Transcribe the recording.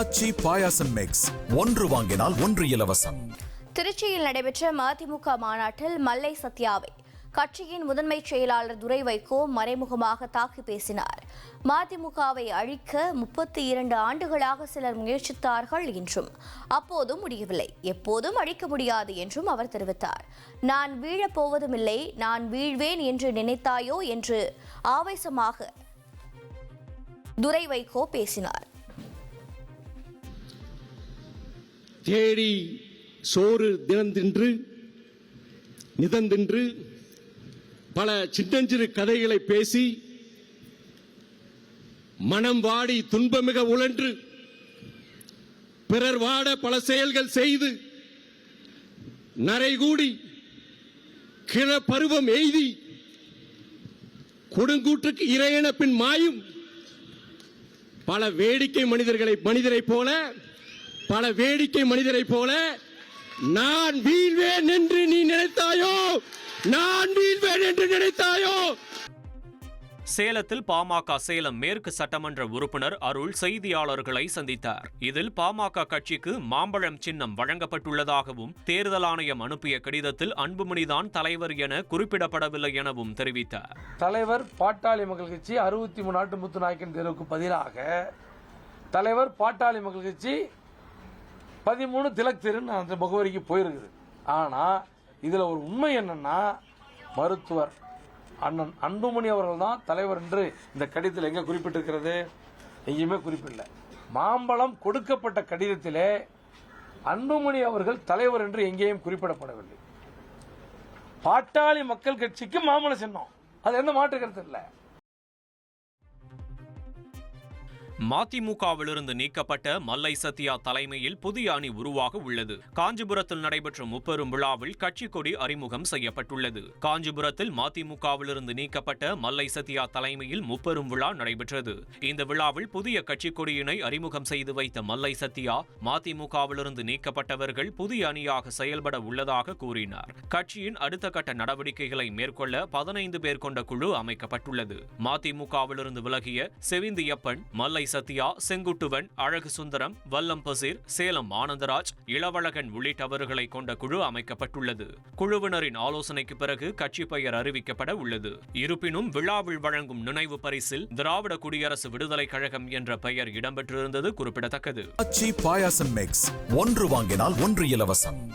அச்சி பாயாசம் மிக்ஸ் ஒன்று வாங்கினால் ஒன்று இலவசம். திருச்சியில் நடைபெற்ற மதிமுக மாநாட்டில் மல்லை சத்யாவை கட்சியின் முதன்மை செயலாளர் துரை வைகோ மறைமுகமாக தாக்கி பேசினார். மதிமுகவை அழிக்க முப்பத்தி இரண்டு ஆண்டுகளாக சிலர் முயற்சித்தார்கள் என்றும் அப்போதும் முடியவில்லை. எப்போதும் அழிக்க முடியாது என்றும் அவர் தெரிவித்தார். நான் வீழப் போவதுமில்லை நான் வீழ்வேன் என்று நினைத்தாயோ? என்று ஆவேசமாக துரை வைகோ பேசினார். தேடி சோறு தினந்தின்று நிதந்தின்று பல சின்னஞ்சிறு கதைகளை பேசி மனம் வாடி துன்பமிக உழன்று பிறர் வாட பல செயல்கள் செய்து நரைகூடி கிழ பருவம் எய்தி கொடுங்கூற்றுக்கு இறையன பின் மாயும் பல வேடிக்கை மனிதர்களை மனிதரைப் போல பல வேடிக்கை மனிதரைப் போல நான் வீழ்வேன் என்று நீ நினைத்தாயோ? நான் வீழ்வேன் என்று நினைத்தாயோ? சேலத்தில் பாமக சேலம் மேற்கு சட்டமன்ற உறுப்பினர் அருள் செய்தியாளர்களை சந்தித்தார். இதில் பாமக கட்சிக்கு மாம்பழம் சின்னம் வழங்கப்பட்டுள்ளதாகவும் தேர்தல் ஆணையம் அனுப்பிய கடிதத்தில் அன்புமணிதான் தலைவர் என குறிப்பிடப்படவில்லை எனவும் தெரிவித்தார். தலைவர் பாட்டாளி மக்கள் கட்சி அறுபத்தி மூணு நாட்டு முத்து நாயக்கன் தேர்வுக்கு பதிலாக தலைவர் பாட்டாளி மக்கள் கட்சி பதிமூணு திலக் தெருன்னு அந்த முகவரிக்கு போயிருக்குது. ஆனால் இதில் ஒரு உண்மை என்னன்னா மருத்துவர் அண்ணன் அன்புமணி அவர்கள் தான் தலைவர் என்று இந்த கடிதத்தில் எங்கே குறிப்பிட்டிருக்கிறது? எங்கேயுமே குறிப்பிடல. மாம்பழம் கொடுக்கப்பட்ட கடிதத்திலே அன்புமணி அவர்கள் தலைவர் என்று எங்கேயும் குறிப்பிடப்படவில்லை. பாட்டாளி மக்கள் கட்சிக்கு மாம்பழ சின்னம். அது எந்த மாற்று கருத்து இல்லை. மதிமுகவிலிருந்து நீக்கப்பட்ட மல்லை சத்யா தலைமையில் புதிய அணி உருவாக உள்ளது. காஞ்சிபுரத்தில் நடைபெற்ற முப்பெரும் விழாவில் கட்சி கொடி அறிமுகம் செய்யப்பட்டுள்ளது. காஞ்சிபுரத்தில் மதிமுகவிலிருந்து நீக்கப்பட்ட மல்லை சத்யா தலைமையில் முப்பெரும் விழா நடைபெற்றது. இந்த விழாவில் புதிய கட்சி கொடியினை அறிமுகம் செய்து வைத்த மல்லை சத்யா மதிமுகவிலிருந்து நீக்கப்பட்டவர்கள் புதிய அணியாக செயல்பட உள்ளதாக கூறினார். கட்சியின் அடுத்த கட்ட நடவடிக்கைகளை மேற்கொள்ள பதினைந்து பேர் கொண்ட குழு அமைக்கப்பட்டுள்ளது. மதிமுகவிலிருந்து விலகிய செவிந்தியப்பன் மல்லை சத்யா செங்குட்டுவன் அழகு சுந்தரம் வல்லம் பசீர் சேலம் ஆனந்தராஜ் இளவழகன் உள்ளிட்டவர்களை கொண்ட குழு அமைக்கப்பட்டுள்ளது. குழுவினரின் ஆலோசனைக்கு பிறகு கட்சி பெயர் அறிவிக்கப்பட உள்ளது. இருப்பினும் விழாவில் வழங்கும் நினைவு பரிசில் திராவிட குடியரசு விடுதலைக் கழகம் என்ற பெயர் இடம்பெற்றிருந்தது குறிப்பிடத்தக்கது. அச்சி பாயாசம் ஒன்று வாங்கினால் ஒன்று இலவசம்.